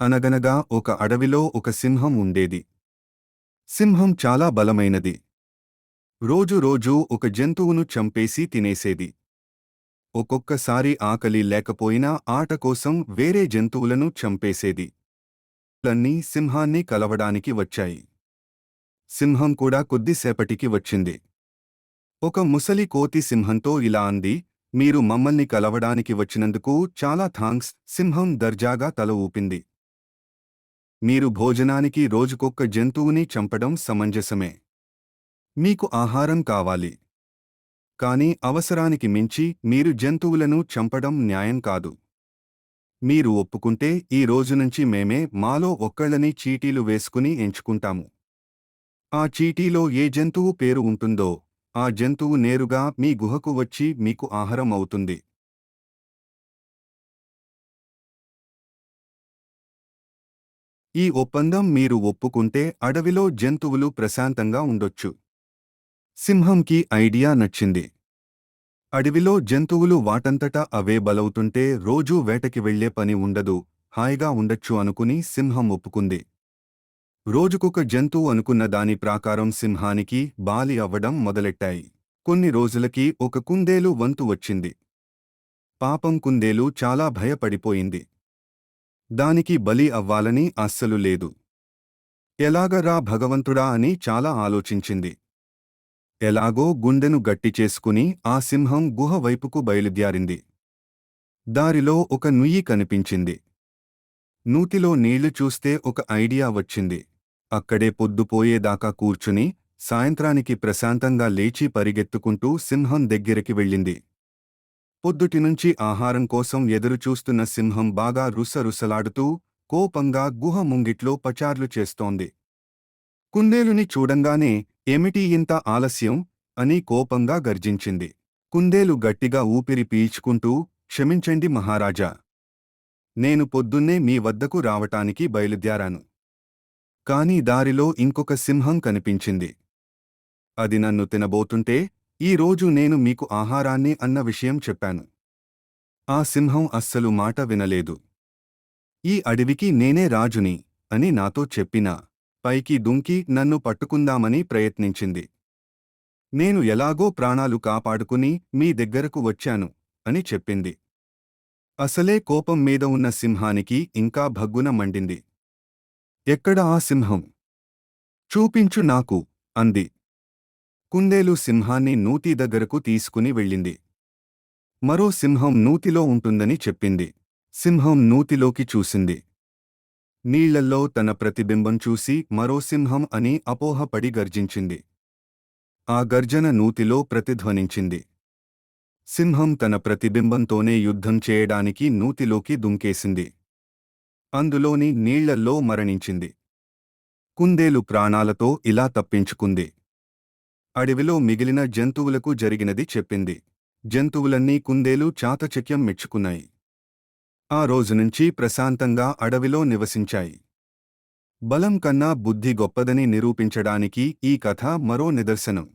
అనగనగా ఒక అడవిలో ఒక సింహం ఉండేది. సింహం చాలా బలమైనది. రోజు రోజూ ఒక జంతువును చంపేసి తినేసేది. ఒక్కొక్కసారి ఆకలి లేకపోయినా ఆట కోసం వేరే జంతువులను చంపేసేది. లన్నీ సింహాన్ని కలవడానికి వచ్చాయి. సింహం కూడా కొద్దిసేపటికి వచ్చింది. ఒక ముసలి కోతి సింహంతో ఇలా అంది మీరు మమ్మల్ని కలవడానికి వచ్చినందుకు చాలా థాంక్స్. సింహం దర్జాగా తల ఊపింది. మీరు భోజనానికి రోజుకొక్క జంతువుని చంపడం సమంజసమే. మీకు ఆహారం కావాలి. కాని అవసరానికి మించి మీరు జంతువులను చంపడం న్యాయం కాదు. మీరు ఒప్పుకుంటే ఈ రోజునుంచి మేమే మాలో ఒక్కళ్ళని చీటీలు వేసుకుని ఎంచుకుంటాము. ఆ చీటీలో ఏ జంతువు పేరు ఉంటుందో ఆ జంతువు నేరుగా మీ గుహకు వచ్చి మీకు ఆహారం అవుతుంది. ఈ ఒప్పందం మీరు ఒప్పుకుంటే అడవిలో జంతువులు ప్రశాంతంగా ఉండొచ్చు. సింహంకి ఐడియా నచ్చింది. అడవిలో జంతువులు వాటంతటా అవే బలవుతుంటే రోజూ వేటకి వెళ్ళే పని ఉండదు హాయిగా ఉండొచ్చు అనుకుని సింహం ఒప్పుకుంది. రోజుకొక జంతువు అనుకున్న దాని ప్రాకారం సింహానికి బాలి అవ్వడం మొదలెట్టాయి. కొన్ని రోజులకి ఒక కుందేలు వంతు వచ్చింది. పాపం కుందేలు చాలా భయపడిపోయింది. దానికి బలి అవ్వాలని అస్సలు లేదు. ఎలాగరా భగవంతుడా అని చాలా ఆలోచించింది. ఎలాగో గుండెను గట్టి చేసుకుని ఆ సింహం గుహ వైపుకు బయలుదేరింది. దారిలో ఒక నుయ్యి కనిపించింది. నూతిలో నీళ్ళు చూస్తే ఒక ఐడియా వచ్చింది. అక్కడే పొద్దుపోయేదాకా కూర్చుని సాయంత్రానికి ప్రశాంతంగా లేచి పరిగెత్తుకుంటూ సింహం దగ్గరికి వెళ్ళింది. పొద్దుటినుంచి ఆహారం కోసం ఎదురుచూస్తున్న సింహం బాగా రుసరుసలాడుతూ కోపంగా గుహ ముంగిట్లో పచార్లు చేస్తోంది. కుందేలుని చూడంగానే ఏమిటి ఇంత ఆలస్యం? అని కోపంగా గర్జించింది. కుందేలు గట్టిగా ఊపిరి పీల్చుకుంటూ క్షమించండి మహారాజా. నేను పొద్దున్నే మీ వద్దకు రావటానికి బయలుదేరాను. కాని దారిలో ఇంకొక సింహం కనిపించింది. అది నన్ను తినబోతుంటే ఈరోజు నేను మీకు ఆహారాన్ని అన్న విషయం చెప్పాను. ఆ సింహం అస్సలు మాట వినలేదు. ఈ అడవికి నేనే రాజుని అని నాతో చెప్పినా పైకి దుంకి నన్ను పట్టుకుందామని ప్రయత్నించింది. నేను ఎలాగో ప్రాణాలు కాపాడుకుని మీ దగ్గరకు వచ్చాను అని చెప్పింది. అసలే కోపం మీద ఉన్న సింహానికి ఇంకా భగ్గున మండింది. ఎక్కడ ఆ సింహం? చూపించు నాకు అంది. కుందేలు సింహాన్ని నూతి దగ్గరకు తీసుకుని వెళ్ళింది. మరో సింహం నూతిలో ఉంటుందని చెప్పింది. సింహం నూతిలోకి చూసింది. నీళ్ళల్లో తన ప్రతిబింబం చూసి మరో సింహం అని అపోహపడి గర్జించింది. ఆ గర్జన నూతిలో ప్రతిధ్వనించింది. సింహం తన ప్రతిబింబంతోనే యుద్ధం చేయడానికి నూతిలోకి దుంకేసింది. అందులోని నీళ్ళల్లో మరణించింది. కుందేలు ప్రాణాలతో ఇలా తప్పించుకుంది. అడవిలో మిగిలిన జంతువులకు జరిగినది చెప్పింది. జంతువులన్నీ కుందేలు చాతచక్యం మెచ్చుకున్నాయి. ఆ రోజునుంచి ప్రశాంతంగా అడవిలో నివసించాయి. బలం కన్నా బుద్ధి గొప్పదని నిరూపించడానికి ఈ కథ మరో నిదర్శనం.